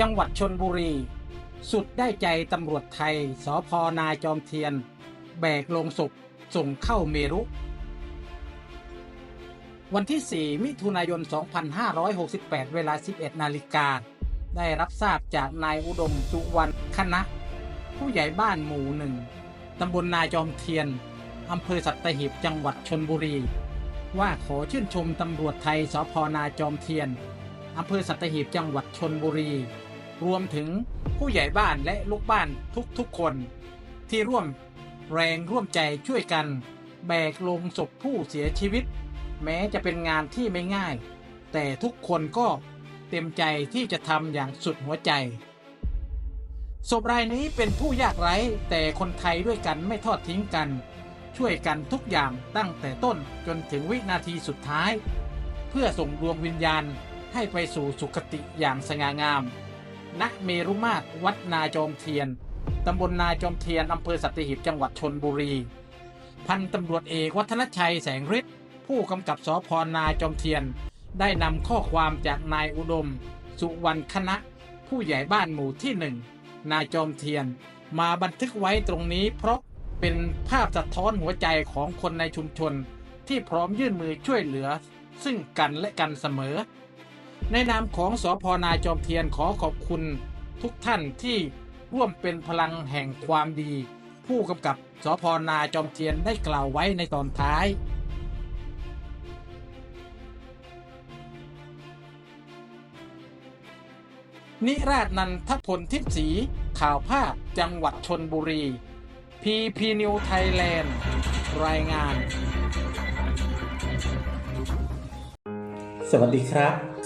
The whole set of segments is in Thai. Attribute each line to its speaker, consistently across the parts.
Speaker 1: จังหวัดชนบุรี สุดได้ใจตำรวจไทยสพนาจอมเทียน แบกลงศพส่งเข้าเมรุ วันที่ 4 มิถุนายน 2568 เวลา 11 นาฬิกา ได้รับทราบจากนายอุดมสุวรรณคณะ ผู้ใหญ่บ้านหมู่หนึ่งตำบลนาจอมเทียนอำเภอสัตหีบจังหวัดชนบุรี ว่าขอชื่นชมตำรวจไทยสพนาจอมเทียนอำเภอสัตหีบจังหวัดชนบุรี รวมถึงผู้ใหญ่บ้านและลูกบ้านทุกๆคน ที่ร่วมแรงร่วมใจช่วยกัน แบกลงศพผู้เสียชีวิต แม้จะเป็นงานที่ไม่ง่าย แต่ทุกคนก็เต็มใจที่จะทำอย่างสุดหัวใจศพรายนี้เป็นผู้ยากไร้แต่คนไทยด้วยกันไม่ทอดทิ้งกัน ช่วยกันทุกอย่างตั้งแต่ต้นจนถึงวินาทีสุดท้าย เพื่อส่งดวงวิญญาณให้ไปสู่สุคติอย่างสง่างาม ณเมรุมาตรวัดนาจอมเทียน ตำบลนาจอมเทียน อำเภอสัตหีบจังหวัดชนบุรี พันตำรวจเอกวัฒนชัยแสงฤทธิ์ผู้กำกับสพนาจอมเทียน ได้นำข้อความจากนายอุดม สุวรรณคณะ ผู้ใหญ่บ้านหมู่ที่หนึ่งนาจอมเทียน มาบันทึกไว้ตรงนี้ เพราะเป็นภาพสะท้อนหัวใจของคนในชุมชน ที่พร้อมยื่นมือช่วยเหลือ ซึ่งกันและกันเสมอ ในนามของสพนาจอมเทียนขอขอบคุณทุกท่านที่ร่วมเป็นพลังแห่งความดี ผู้กำกับสพนาจอมเทียนได้กล่าวไว้ในตอนท้ายนิราชนันทพลทิพย์ศรีข่าวภาพจังหวัดชนบุรี พีพีนิวไทยแลนด์ รายงาน สวัสดีครับ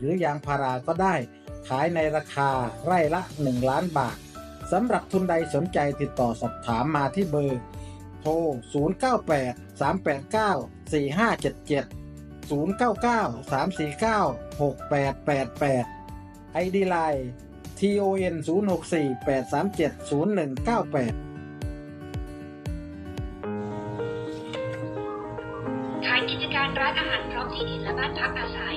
Speaker 1: หรือยางพาราก็ได้ ขายในราคาไร่ละ 1 ล้านบาทสำหรับทุนใดสนใจติดต่อสอบถามมาที่เบอร์ โทร 098 389 4577 099 349 6888 ID Line TON 064 837 0198
Speaker 2: ขายกิจการร้านอาหารพร้อมที่ดินและบ้านพักอาศัย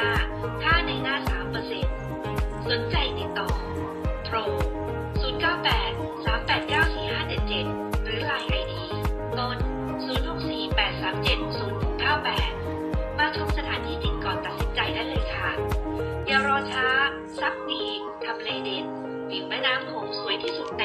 Speaker 2: น้า ค่าในหน้า 3%สนใจติดต่อ โทร 098 389 4577 หรือ Line ID ต้น 064 837 0698 มาชมสถานที่ติดก่อนตัดสินใจได้เลยค่ะ อย่ารอช้า ซับดีทำเลเด็ดวิวแม่น้ำโขงสวยที่สุดใน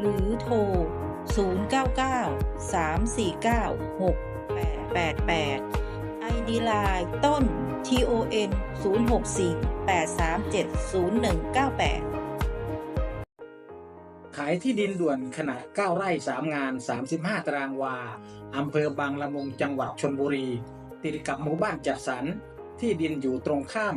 Speaker 3: หรือโทร 099 349 6888 ID Line ต้น TON 064 837 0198
Speaker 1: ขายที่ดินด่วนขนาด 9 ไร่ 3 งาน 35 ตารางวา อำเภอบางละมุงจังหวัดชนบุรี ติดกับหมู่บ้านจัดสรร ที่ดินอยู่ตรงข้าม